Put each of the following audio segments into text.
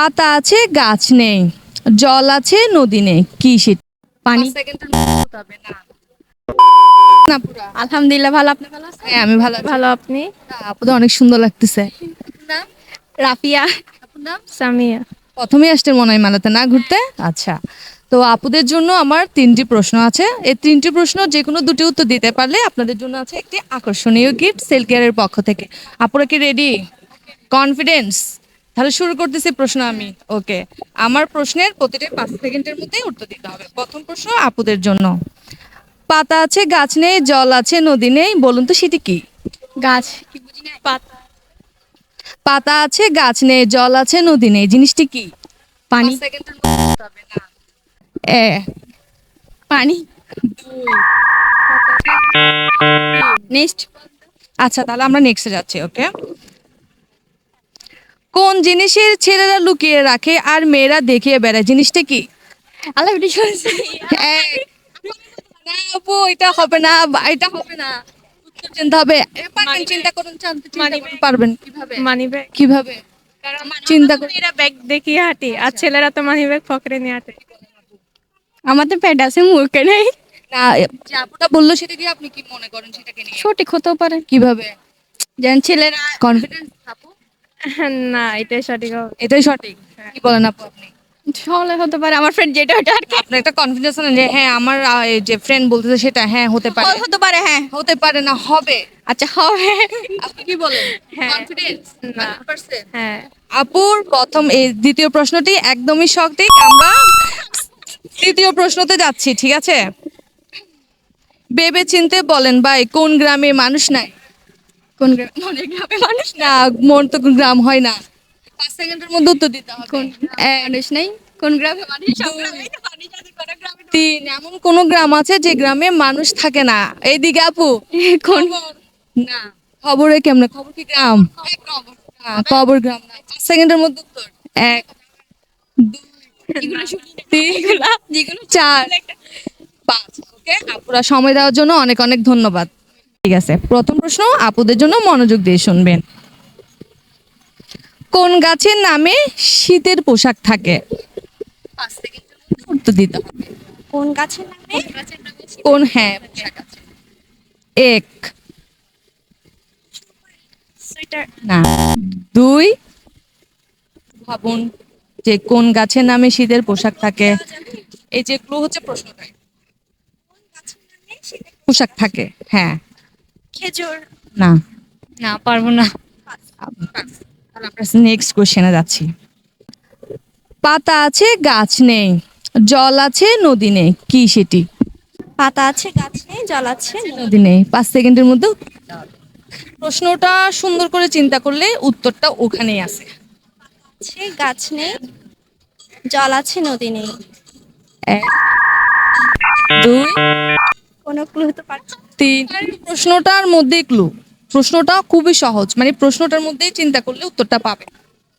পাতা আছে গাছ নেই জল আছে নদী নেই কি সেটা পানি? না। আলহামদুলিল্লাহ ভালো আপনি ভালো আছেন? হ্যাঁ আমি ভালো ভালো আপনি? আপুদের অনেক সুন্দর লাগতেছে। রাফিয়া। সামিয়া। প্রথমে আসতে মনে হয় মেলাতে না ঘুরতে? আচ্ছা। তো আপুদের জন্য আমার তিনটি প্রশ্ন আছে। এই তিনটি প্রশ্ন যে কোনো দুটি উত্তর দিতে পারলে আপনাদের জন্য আছে একটি আকর্ষণীয় গিফট সেল কেয়ারের পক্ষ থেকে। আপুরা কি রেডি কনফিডেন্স তাহলে শুরু করতেছি প্রশ্ন আমি। ওকে। আমার প্রশ্নের প্রতিটি পাঁচ সেকেন্ডের মধ্যেই উত্তর দিতে হবে। প্রথম প্রশ্ন আপুদের জন্য। পাতা আছে গাছ নেই জল আছে নদী নেই বলুন তো সেটি কি? গাছ। কি বুঝি না পাতা। পাতা আছে গাছ নেই জল আছে নদী নেই জিনিসটি কি? পানি। এ। পানি। নেক্সট। আচ্ছা তাহলে আমরা নেক্সটে যাচ্ছি ওকে? কোন জিনিসের ছেলেরা লুকিয়ে রাখে আর মেয়েরা দেখিয়ে বেড়ায়? জিনিসটা কি? আল্লাহ ভিডিও শুনছি। না আপু এটা হবে না এটা হবে না। উত্তর চিন্তা হবে। পারবেন, চিন্তা করুন চিন্তা চিন্তা করুন, পারবেন কীভাবে? কীভাবে? চিন্তা করুন। মেয়েরা ব্যাগ দেখিয়ে হাঁটে আর ছেলেরা তো মানি ব্যাগ পকেটে নিয়ে হাঁটে। আমাদের প্যাড আছে মুখে নেই। না আপুটা বলল সেটা দিয়ে আপনি কি মনে করেন সেটাকে নিয়ে? সঠিক হতেও পারে। কীভাবে? যেন ছেলেরা কনফিডেন্স আপু না এটাই সঠিক হবে। এটাই সঠিক। কি বলেন আপু আপনি? হতে পারে আমার ফ্রেন্ড যেটা ওটা আর কি। আপনার একটা কনফিডেন্স আছে না যে হ্যাঁ আমার আহ, এই যে ফ্রেন্ড বলতেছে সেটা হ্যাঁ হতে পারে। হতে পারে হ্যাঁ। হতে পারে না হবে। আচ্ছা হবে। আপনি কি বলেন? হ্যাঁ। কনফিডেন্স না। হ্যাঁ। আপুর প্রথম এই দ্বিতীয় প্রশ্নটি একদমই সঠিক। আমরা তৃতীয় প্রশ্নতে যাচ্ছি ঠিক আছে? ভেবে চিনতে বলেন ভাই কোন গ্রামে মানুষ নাই? কোন গ্রাম? অনেক গ্রামে মানুষ? না মন তো কোন গ্রাম হয় না। পাঁচ সেকেন্ডের মধ্যে উত্তর দিতে হবে। কোন মানুষ নেই। কোন গ্রামে? মানুষ তিন এমন কোন গ্রাম আছে যে গ্রামে মানুষ থাকে না? এইদিকে আপু। কোন না খবরে কেমনে? খবর কি গ্রাম? না, খবর গ্রাম। না। পাঁচ সেকেন্ডের মধ্যে উত্তর। এক দুই চার পাঁচ ওকে? আপুরা সময় দেওয়ার জন্য অনেক অনেক ধন্যবাদ। ঠিক আছে। প্রথম প্রশ্ন আপুদের জন্য মনোযোগ দিয়ে শুনবেন। কোন গাছের নামে শীতের পোশাক থাকে? উত্তর দিতে হবে। কোন গাছের নামে কোন হ্যাঁ এক। না। দুই। ভাবুন যে কোন গাছের নামে শীতের পোশাক থাকে? এই যে ক্লু হচ্ছে প্রশ্নটাই। পোশাক থাকে হ্যাঁ। খেজুর? না। না পারব না। নেক্সট কোশ্চেনে যাচ্ছি। পাতা আছে গাছ নেই। জল আছে নদী নেই। কি সেটি? পাতা আছে গাছ নেই জল আছে নদী নেই। পাঁচ সেকেন্ডের মধ্যে প্রশ্নটা সুন্দর করে চিন্তা করলে উত্তরটা ওখানেই আছে। আছে গাছ নেই জল আছে নদী নেই। দুই। কোনো ক্লু হতে পারছে? তিন প্রশ্নটার মধ্যে ক্লু প্রশ্নটা খুবই সহজ মানে প্রশ্নটার মধ্যেই চিন্তা করলে উত্তরটা পাবে।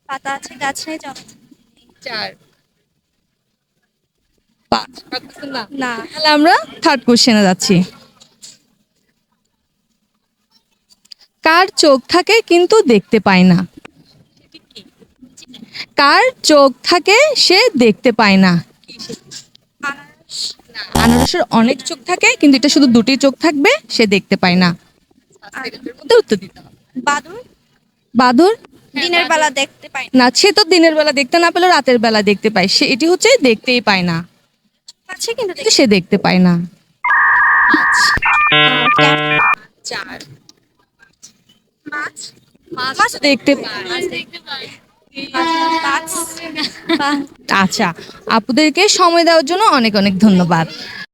পাতা আছে গাছ নেই জল চার। পাঁচ। না। না। তাহলে আমরা থার্ড কোশ্চেনে যাচ্ছি। কার চোখ থাকে কিন্তু দেখতে পায় না? কার চোখ থাকে সে দেখতে পায় না? আনারসের অনেক চোখ থাকে কিন্তু এটা শুধু দুটি চোখ থাকবে সে দেখতে পায় না। উত্তর দিতে হবে। বাদুর বাদুর দিনের বেলা দেখতে পাই না। সে তো দিনের বেলা দেখতে না পেলেও রাতের বেলা দেখতে পায়। সে এটি হচ্ছে দেখতেই পায় না। আছে কিন্তু সে দেখতে পায় না। চার। মাছ দেখতে পায়। আচ্ছা আপুদেরকে সময় দেওয়ার জন্য অনেক অনেক ধন্যবাদ।